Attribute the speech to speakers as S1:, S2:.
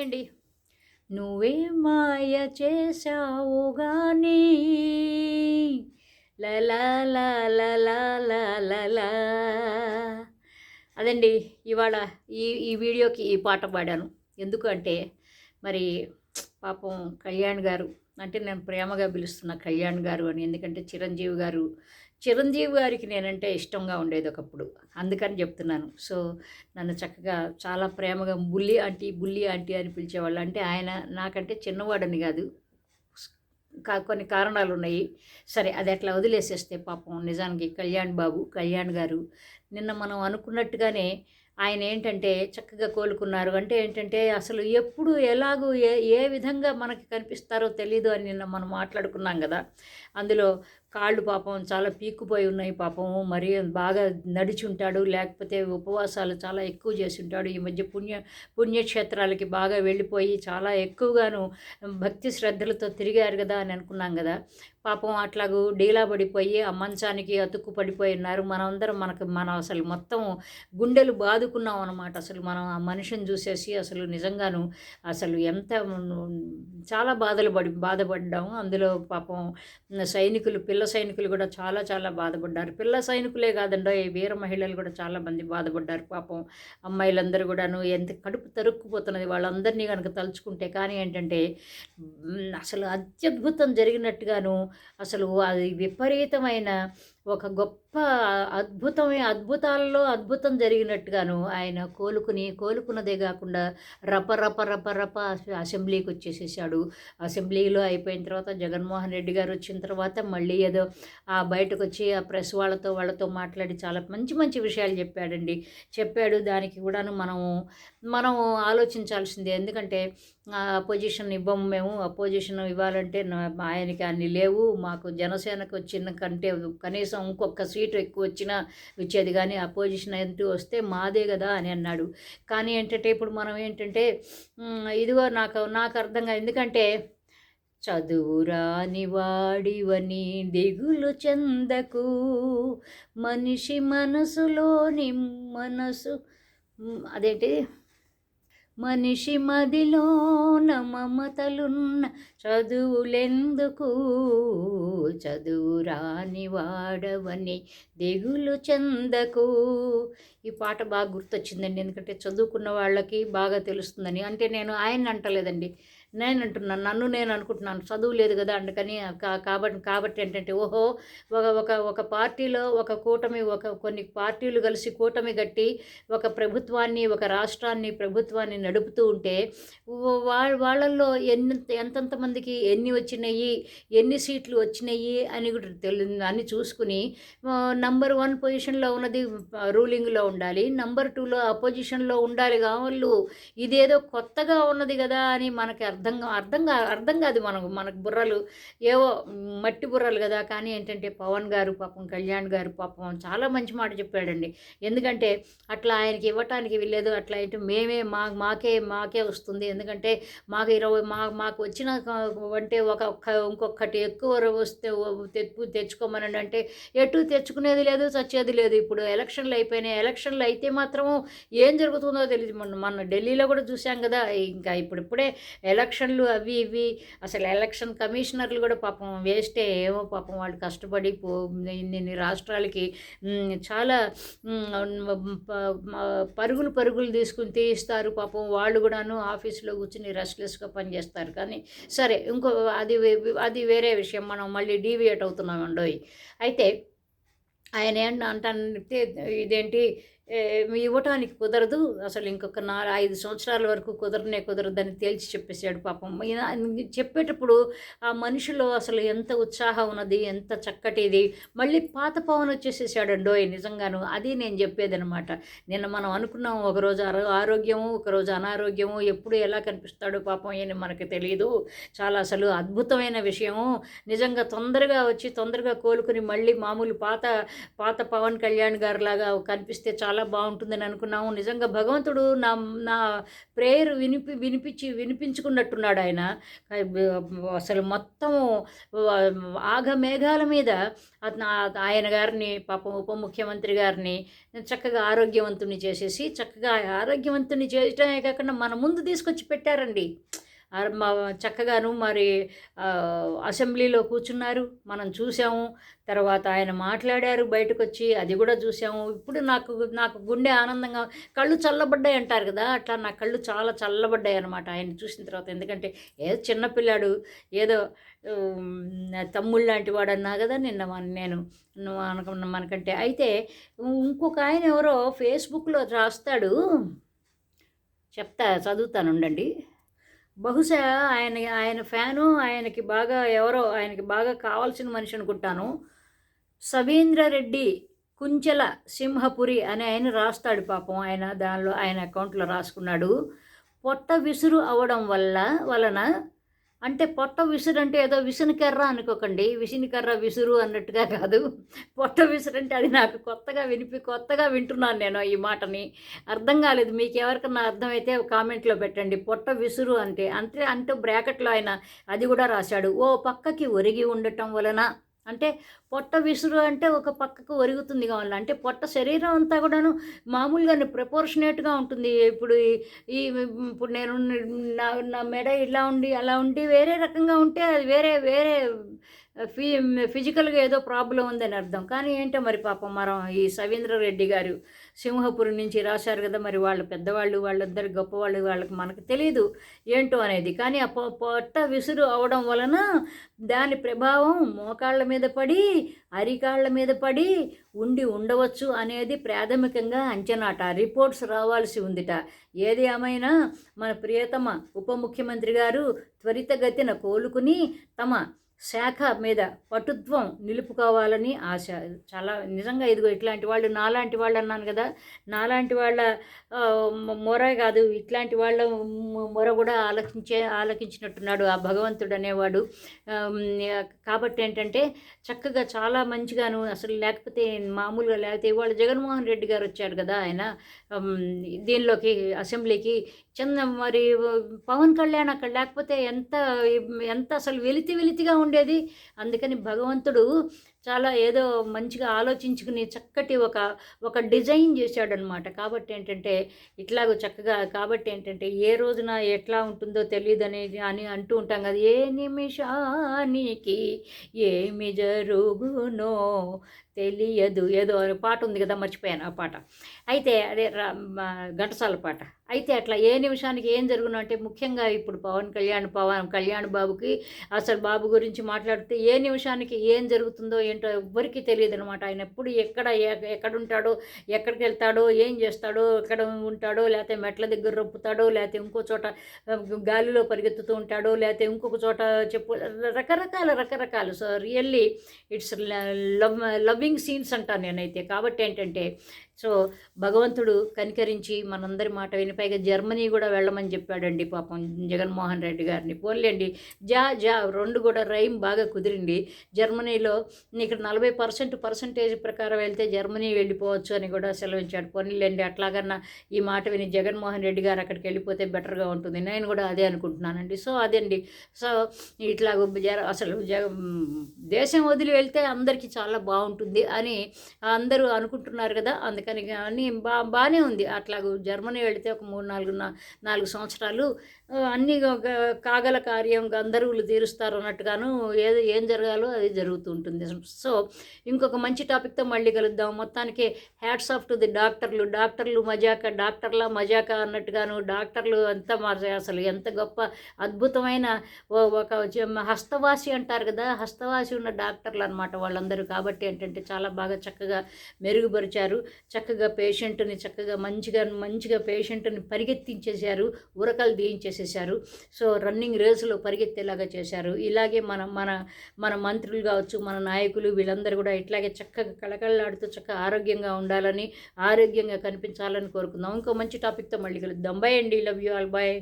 S1: Hi అండి నువ్వే మాయ చేశావు గానీ లలా అదండి ఇవాళ ఈ ఈ వీడియోకి ఈ పాట పాడాను. ఎందుకంటే మరి పాపం కళ్యాణ్ గారు అంటే నేను ప్రేమగా పిలుస్తున్న కళ్యాణ్ గారు అని ఎందుకంటే చిరంజీవి గారు చిరంజీవి గారికి నేనంటే ఇష్టంగా ఉండేది ఒకప్పుడు అందుకని చెప్తున్నాను. సో నన్ను చక్కగా చాలా ప్రేమగా బుల్లి ఆంటీ బుల్లి ఆంటీ అని పిలిచేవాళ్ళు. అంటే ఆయన నాకంటే చిన్నవాడని కాదు కా- కొన్ని కారణాలు ఉన్నాయి. సరే అది అట్లా వదిలేసేస్తే పాపం నిజానికి కళ్యాణ్ బాబు కళ్యాణ్ గారు నిన్న మనం అనుకున్నట్టుగానే ఆయన ఏంటంటే చక్కగా కోలుకున్నారు. అంటే ఏంటంటే అసలు ఎప్పుడు ఎలాగూ ఏ ఏ విధంగా మనకి కనిపిస్తారో తెలీదు అని నిన్న మనం మాట్లాడుకున్నాం కదా. అందులో కాళ్ళు పాపం చాలా పీక్కుపోయి ఉన్నాయి పాపం. మరి బాగా నడిచి ఉంటాడు లేకపోతే ఉపవాసాలు చాలా ఎక్కువ చేసి ఉంటాడు ఈ మధ్య పుణ్య పుణ్యక్షేత్రాలకి బాగా వెళ్ళిపోయి చాలా ఎక్కువగాను భక్తి శ్రద్ధలతో తిరిగారు కదా అని అనుకున్నాం కదా. పాపం అట్లాగూ డీలా పడిపోయి ఆ మంచానికి అతుక్కు పడిపోయి ఉన్నారు. మనమందరం మనకు మనం అసలు మొత్తం గుండెలు బాదుకున్నాం అనమాట అసలు మనం ఆ మనిషిని చూసేసి అసలు నిజంగాను అసలు ఎంత చాలా బాధలు పడి బాధపడ్డాము. అందులో పాపం సైనికులు పిల్ల సైనికులు కూడా చాలా చాలా బాధపడ్డారు. పిల్ల సైనికులే కాదండో ఈ వీర మహిళలు కూడా చాలా మంది బాధపడ్డారు. పాపం అమ్మాయిలందరూ కూడాను ఎంత కడుపు తరుక్కుపోతున్నది వాళ్ళందరినీ కనుక తలుచుకుంటే కానీ ఏంటంటే అసలు అత్యద్భుతం జరిగినట్టుగాను అసలు అది విపరీతమైన ఒక గొప్ప అద్భుతమే అద్భుతాలలో అద్భుతం జరిగినట్టుగాను ఆయన కోలుకుని కోలుకున్నదే కాకుండా రప రప రప రప అసెంబ్లీకి వచ్చేసేసాడు. అసెంబ్లీలో అయిపోయిన తర్వాత జగన్మోహన్ రెడ్డి గారు వచ్చిన తర్వాత మళ్ళీ ఏదో ఆ బయటకు వచ్చి ఆ ప్రెస్ వాళ్ళతో వాళ్ళతో మాట్లాడి చాలా మంచి మంచి విషయాలు చెప్పాడండి. చెప్పాడు దానికి కూడాను మనము మనం ఆలోచించాల్సిందే. ఎందుకంటే అపోజిషన్ ఇవ్వము మేము అపోజిషన్ ఇవ్వాలంటే ఆయనకి అన్ని లేవు. మాకు జనసేనకు వచ్చిన కంటే కనీసం ఇంకొక సీటు ఎక్కువ వచ్చినా వచ్చేది కానీ అపోజిషన్ అంటూ వస్తే మాదే కదా అని అన్నాడు. కానీ ఏంటంటే ఇప్పుడు మనం ఏంటంటే ఇదిగో నాకు నాకు అర్థంగా ఎందుకంటే చదువురాని వాడివని దిగులు చెందకు. మనిషి మనసులోని మనసు అదేంటి? మనిషి మదిలోన మమతలున్న చదువులెందుకు? చదువు రాని వాడవని దిగులు చెందకు. ఈ పాట బాగా గుర్తొచ్చిందండి. ఎందుకంటే చదువుకున్న వాళ్ళకి బాగా తెలుస్తుందని. అంటే నేను ఆయన అంటలేదండి. నేను అంటున్నాను నన్ను నేను అనుకుంటున్నాను చదువు లేదు కదా అందుకని కా- కాబట్టి కాబట్టి ఏంటంటే ఓహో ఒక ఒక ఒక పార్టీలో ఒక కూటమి ఒక కొన్ని పార్టీలు కలిసి కూటమి కట్టి ఒక ప్రభుత్వాన్ని ఒక రాష్ట్రాన్ని ప్రభుత్వాన్ని నడుపుతూ ఉంటే వా- వాళ్ళల్లో ఎన్ని ఎంతెంత మందికి ఎన్ని వచ్చినాయి ఎన్ని సీట్లు వచ్చినాయి అని కూడా తెలియదు అని చూసుకుని నంబర్ వన్ పొజిషన్లో ఉన్నది రూలింగ్లో ఉండాలి నంబర్ టూలో అపోజిషన్లో ఉండాలి కావాళ్ళు ఇదేదో కొత్తగా ఉన్నది కదా అని మనకి అర్థం అర్థం అర్థం కా అర్థం కాదు మనకు. మనకు బుర్రలు ఏవో మట్టి బుర్రలు కదా. కానీ ఏంటంటే పవన్ గారు పాపం కళ్యాణ్ గారు పాపం చాలా మంచి మాట చెప్పాడండి. ఎందుకంటే అట్లా ఆయనకి ఇవ్వటానికి వెళ్ళేదు అట్లా ఏంటి మేమే మా మాకే మాకే వస్తుంది. ఎందుకంటే మాకు ఇరవై మా మాకు వచ్చిన అంటే ఒక ఇంకొకటి ఎక్కువ వస్తే తెప్పు తెచ్చుకోమనండి అంటే ఎటు తెచ్చుకునేది లేదు చచ్చేది లేదు. ఇప్పుడు ఎలక్షన్లు అయిపోయినాయి. ఎలక్షన్లు అయితే మాత్రము ఏం జరుగుతుందో తెలియదు మొన్న మన ఢిల్లీలో కూడా చూసాం కదా. ఇంకా ఇప్పుడిప్పుడే ఎలక్షన్లు అవి ఇవి. అసలు ఎలక్షన్ కమిషనర్లు కూడా పాపం వేస్టే. ఏమో పాపం వాళ్ళు కష్టపడి పో ఇన్ని రాష్ట్రాలకి చాలా ప- పరుగులు పరుగులు తీసుకుని తీయిస్తారు. పాపం వాళ్ళు కూడాను ఆఫీస్లో కూర్చుని రెస్ట్లెస్గా పనిచేస్తారు. కానీ సరే ఇంకో అది అది వేరే విషయం. మనం మళ్ళీ డీవియేట్ అవుతున్నాం అండోయ్ అయితే ఆయన ఏంటంటే ఇదేంటి ఇవ్వటానికి కుదరదు. అసలు ఇంకొక నాలుగు ఐదు సంవత్సరాల వరకు కుదరనే కుదరదని తేల్చి చెప్పేశాడు పాపం. చెప్పేటప్పుడు ఆ మనిషిలో అసలు ఎంత ఉత్సాహం ఉన్నది ఎంత చక్కటిది మళ్ళీ పాత పవన్ వచ్చేసేసాడండోయ్ నిజంగాను. అది నేను చెప్పేదనమాట. నిన్న మనం అనుకున్నాం ఒకరోజు ఆరో ఆరోగ్యము ఒకరోజు అనారోగ్యము. ఎప్పుడు ఎలా కనిపిస్తాడో పాపం అని మనకు తెలియదు చాలా అసలు అద్భుతమైన విషయము. నిజంగా తొందరగా వచ్చి తొందరగా కోలుకుని మళ్ళీ మామూలు పాత పాత పవన్ కళ్యాణ్ గారు లాగా కనిపిస్తే చాలా చాలా బాగుంటుందని అనుకున్నాము. నిజంగా భగవంతుడు నా నా ప్రేయర్ వినిపి వినిపించి వినిపించుకున్నట్టున్నాడు ఆయన. అసలు మొత్తం ఆగ మేఘాల మీద ఆయన గారిని పాపం ఉప ముఖ్యమంత్రి గారిని చక్కగా ఆరోగ్యవంతుని చేసేసి చక్కగా ఆరోగ్యవంతుని చేయటమే కాకుండా మన ముందు తీసుకొచ్చి పెట్టారండి. చక్కగాను మరి అసెంబ్లీలో కూర్చున్నారు. మనం చూసాము తర్వాత ఆయన మాట్లాడారు బయటకు వచ్చి అది కూడా చూసాము ఇప్పుడు నాకు నాకు గుండె ఆనందంగా కళ్ళు చల్లబడ్డాయి అంటారు కదా అట్లా నా కళ్ళు చాలా చల్లబడ్డాయి అనమాట ఆయన చూసిన తర్వాత. ఎందుకంటే ఏదో చిన్నపిల్లాడు ఏదో తమ్ముళ్ళు లాంటి వాడు అన్నా కదా నిన్న నేను అనుకున్న మనకంటే. అయితే ఇంకొక ఆయన ఎవరో ఫేస్బుక్లో రాస్తాడు. చెప్తా చదువుతాను ఉండండి. బహుశా ఆయన ఆయన ఫ్యాను ఆయనకి బాగా ఎవరో ఆయనకి బాగా కావాల్సిన మనిషి అనుకుంటాను. సవీంద్రరెడ్డి కుంచెల సింహపురి అని ఆయన రాస్తాడు పాపం. ఆయన దానిలో ఆయన అకౌంట్లో రాసుకున్నాడు. పొట్ట విసురు అవడం వల్ల వలన అంటే పొట్ట విసురు అంటే ఏదో విసునకర్ర అనుకోకండి. విసునకర్ర విసురు అన్నట్టుగా కాదు. పొట్ట విసురు అంటే అది నాకు కొత్తగా వినిపి కొత్తగా వింటున్నాను నేను ఈ మాటని. అర్థం కాలేదు. మీకు ఎవరికన్నా అర్థమైతే కామెంట్లో పెట్టండి. పొట్ట విసురు అంటే అంటే అంటూ బ్రాకెట్లో ఆయన అది కూడా రాశాడు. ఓ పక్కకి ఒరిగి ఉండటం వలన అంటే పొట్ట విసురు అంటే ఒక పక్కకు ఒరుగుతుంది కావాలి? అంటే పొట్ట శరీరం అంతా కూడాను మామూలుగా ప్రపోర్షనేట్గా ఉంటుంది. ఇప్పుడు ఈ ఇప్పుడు నేను నా నా మెడ ఇలా ఉండి అలా ఉండి వేరే రకంగా ఉంటే అది వేరే వేరే ఫి ఫిజికల్గా ఏదో ప్రాబ్లం ఉందని అర్థం. కానీ ఏంటో మరి పాపం మనం ఈ సవీంద్రరెడ్డి గారు సింహపురం నుంచి రాశారు కదా మరి వాళ్ళు పెద్దవాళ్ళు వాళ్ళిద్దరు గొప్పవాళ్ళు వాళ్ళకి మనకు తెలియదు ఏంటో అనేది. కానీ ఆ పొట్ట విసురు అవడం వలన దాని ప్రభావం మోకాళ్ళ మీద పడి అరికాళ్ళ మీద పడి ఉండి ఉండవచ్చు అనేది ప్రాథమికంగా అంచనాట. రిపోర్ట్స్ రావాల్సి ఉందిట. ఏది ఏమైనా మన ప్రియతమ ఉప ముఖ్యమంత్రి గారు త్వరితగతిన కోలుకుని తమ శాఖ మీద పటుత్వం నిలుపుకోవాలని ఆశ. చాలా నిజంగా ఇదిగో ఇట్లాంటి వాళ్ళు నాలాంటి వాళ్ళు అన్నాను కదా. నాలాంటి వాళ్ళ మొర కాదు. ఇట్లాంటి వాళ్ళ మొర కూడా ఆలకించే ఆలకించినట్టున్నాడు ఆ భగవంతుడు అనేవాడు. కాబట్టి ఏంటంటే చక్కగా చాలా మంచిగాను అసలు లేకపోతే మామూలుగా లేకపోతే ఇవాళ జగన్మోహన్ రెడ్డి గారు వచ్చాడు కదా ఆయన. దీనిలోకి అసెంబ్లీకి చిన్న మరి పవన్ కళ్యాణ్ అక్కడ లేకపోతే ఎంత ఎంత అసలు వెలితి వెలితిగా ఉండేది? అందుకని భగవంతుడు చాలా ఏదో మంచిగా ఆలోచించుకుని చక్కటి ఒక ఒక డిజైన్ చేశాడనమాట కాబట్టి ఏంటంటే ఇట్లాగో చక్కగా కాబట్టి ఏంటంటే ఏ రోజున ఎట్లా ఉంటుందో తెలియదు అనేది అని అంటూ ఉంటాం కదా. ఏ నిమిషానికి ఏమి జరుగునో తెలియదు. ఏదో పాట ఉంది కదా మర్చిపోయాను ఆ పాట. అయితే అదే ఘంటసాల పాట. అయితే అట్లా ఏ నిమిషానికి ఏం జరుగును అంటే ముఖ్యంగా ఇప్పుడు పవన్ కళ్యాణ్ పవన్ కళ్యాణ్ బాబుకి అసలు బాబు గురించి మాట్లాడితే ఏ నిమిషానికి ఏం జరుగుతుందో ఏంటో ఎవ్వరికీ తెలియదు అనమాట ఆయన ఎప్పుడు ఎక్కడ ఎక్కడుంటాడో ఎక్కడికి వెళ్తాడో ఏం చేస్తాడో ఎక్కడ ఉంటాడో లేకపోతే మెట్ల దగ్గర రొప్పుతాడో లేకపోతే ఇంకో చోట గాలిలో పరిగెత్తుతూ ఉంటాడో లేకపోతే ఇంకొక చోట చెప్పు రకరకాల రకరకాలు. So really it's love loving scenes అంటాను నేనైతే. కాబట్టి ఏంటంటే సో భగవంతుడు కనికరించి మనందరి మాట విని పైగా జర్మనీ కూడా వెళ్ళమని చెప్పాడండి పాపం జగన్మోహన్ రెడ్డి గారిని. పోలేండి జా జా రెండు కూడా రైమ్ బాగా కుదిరింది. జర్మనీలో ఇక్కడ నలభై పర్సెంట్ పర్సంటేజ్ ప్రకారం వెళ్తే జర్మనీ వెళ్ళిపోవచ్చు అని కూడా సెలవించాడు. పోనీలేండి అట్లాగన్నా ఈ మాట విని జగన్మోహన్ రెడ్డి గారు అక్కడికి వెళ్ళిపోతే బెటర్గా ఉంటుంది. నేను కూడా అదే అనుకుంటున్నానండి. సో అదండి. సో ఇట్లా అసలు జగ దేశం వదిలి వెళ్తే అందరికీ చాలా బాగుంటుంది అని అందరూ అనుకుంటున్నారు కదా అందుకని కానీ బా బాగానే ఉంది. అట్లా జర్మనీ వెళితే ఒక మూడు నాలుగు నాలుగు సంవత్సరాలు అన్నీ కాగల కార్యం గంధర్వులు తీరుస్తారు అన్నట్టుగాను ఏది ఏం జరగాలో అది జరుగుతూ ఉంటుంది సో ఇంకొక మంచి టాపిక్తో మళ్ళీ కలుద్దాం. మొత్తానికి హ్యాట్స్ ఆఫ్ టు ది డాక్టర్లు. డాక్టర్లు మజాక డాక్టర్ల మజాక అన్నట్టుగాను డాక్టర్లు అంత అసలు ఎంత గొప్ప అద్భుతమైన ఒక హస్తవాసి అంటారు కదా హస్తవాసి ఉన్న డాక్టర్లు అనమాట వాళ్ళందరూ. కాబట్టి ఏంటంటే చాలా బాగా చక్కగా మెరుగుపరిచారు. చక్క చక్కగా పేషెంట్ని చక్కగా మంచిగా మంచిగా పేషెంట్ని పరిగెత్తించేశారు ఉరకలు తీయించేసేసారు సో రన్నింగ్ రేసులో పరిగెత్తేలాగా చేశారు. ఇలాగే మన మన మన మంత్రులు కావచ్చు మన నాయకులు వీళ్ళందరూ కూడా ఇట్లాగే చక్కగా కళకళలాడుతూ చక్కగా ఆరోగ్యంగా ఉండాలని ఆరోగ్యంగా కనిపించాలని కోరుకుందాం. ఇంకో మంచి టాపిక్తో మళ్ళీ కలుద్దాం. బాయ్ అండి. Love you all bye